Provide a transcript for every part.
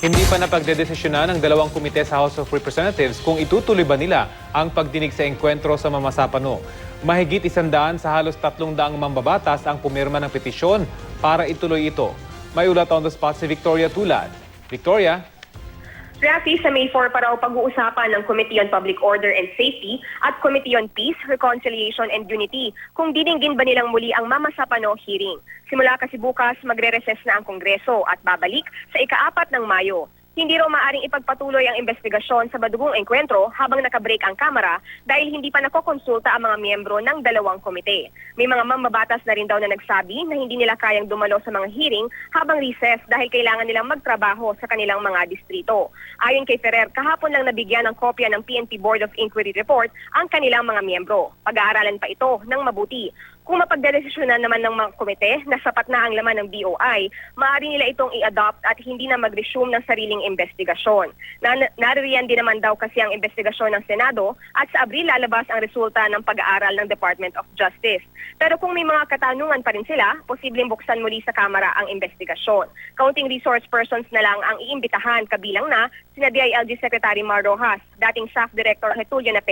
Hindi pa napagdedesisyonan ng dalawang komite sa House of Representatives kung itutuloy ba nila ang pagdinig sa engkwentro sa Mamasapano. Mahigit isandaan sa halos tatlong daang mambabatas ang pumirma ng petisyon para ituloy ito. May ulat on the spot si Victoria Tulad. Victoria? Rafi, sa May 4 pa raw pag-uusapan ng Committee on Public Order and Safety at Committee on Peace, Reconciliation and Unity kung didinggin ba nilang muli ang Mamasapano hearing. Simula kasi bukas, magre-recess na ang Kongreso at babalik sa ikaapat ng Mayo. Hindi raw maaring ipagpatuloy ang investigasyon sa badugong enkwentro habang nakabreak ang Kamara dahil hindi pa nakokonsulta ang mga miyembro ng dalawang komite. May mga mamabatas na rin daw na nagsabi na hindi nila kayang dumalo sa mga hearing habang recess dahil kailangan nilang magtrabaho sa kanilang mga distrito. Ayon kay Ferrer, kahapon lang nabigyan ng kopya ng PNP Board of Inquiry Report ang kanilang mga miyembro. Pag-aaralan pa ito ng mabuti. Kung mapagdedesisyonan naman ng mga komite na sapat na ang laman ng BOI, maaari nila itong i-adopt at hindi na mag-resume ng sariling investigasyon. Na naririyan din naman daw kasi ang investigasyon ng Senado at sa Abril lalabas ang resulta ng pag-aaral ng Department of Justice. Pero kung may mga katanungan pa rin sila, posibleng buksan muli sa Kamara ang investigasyon. Counting resource persons na lang ang iimbitahan kabilang na sina DILG Secretary Mar Rojas, dating SAF Director Getulio na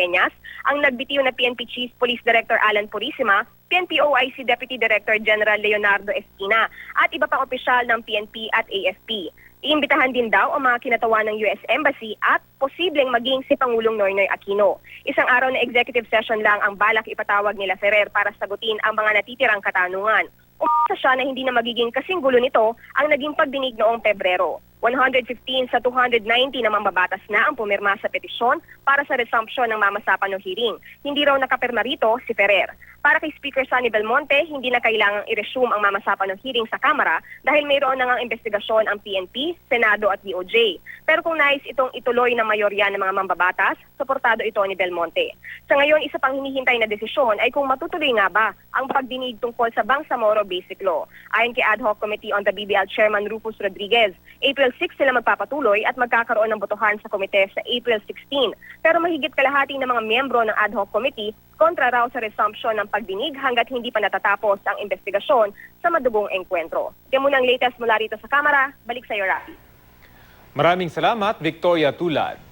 ang nagbitiw na PNP Chief Police Director Alan Purisima, PNP OIC Deputy Director General Leonardo Espina at iba pang opisyal ng PNP at AFP. Iimbitahan din daw ang mga kinatawa ng US Embassy at posibleng maging si Pangulong Noynoy Aquino. Isang araw na executive session lang ang balak ipatawag nila Ferrer para sagutin ang mga natitirang katanungan. Umasa siya na hindi na magiging kasing gulo nito ang naging pagdinig noong Pebrero. 115 sa 290 na mambabatas na ang pumirma sa petisyon para sa resumption ng mamasapano hearing. Hindi raw nakapirma rito si Ferrer. Para kay Speaker Sonny Belmonte, hindi na kailangang i-resume ang mamasapano hearing sa Kamara dahil mayroon na ngang investigasyon ang PNP, Senado at DOJ. Pero kung nais itong ituloy ng mayorya ng mga mambabatas, suportado ito ni Belmonte. Sa ngayon, isa pang hinihintay na desisyon ay kung matutuloy nga ba ang pagdinig tungkol sa Bangsamoro Basic Law. Ayon kay Ad Hoc Committee on the BBL Chairman Rufus Rodriguez, April 6 sila magpapatuloy at magkakaroon ng botohan sa komite sa April 16. Pero mahigit kalahati ng mga miyembro ng Ad Hoc Committee kontra raw sa resumption ng pagdinig hanggat hindi pa natatapos ang investigasyon sa madugong engkwentro. Yan muna ang latest mula rito sa Kamara. Balik sa iyo, Rafi. Maraming salamat, Victoria Tulad.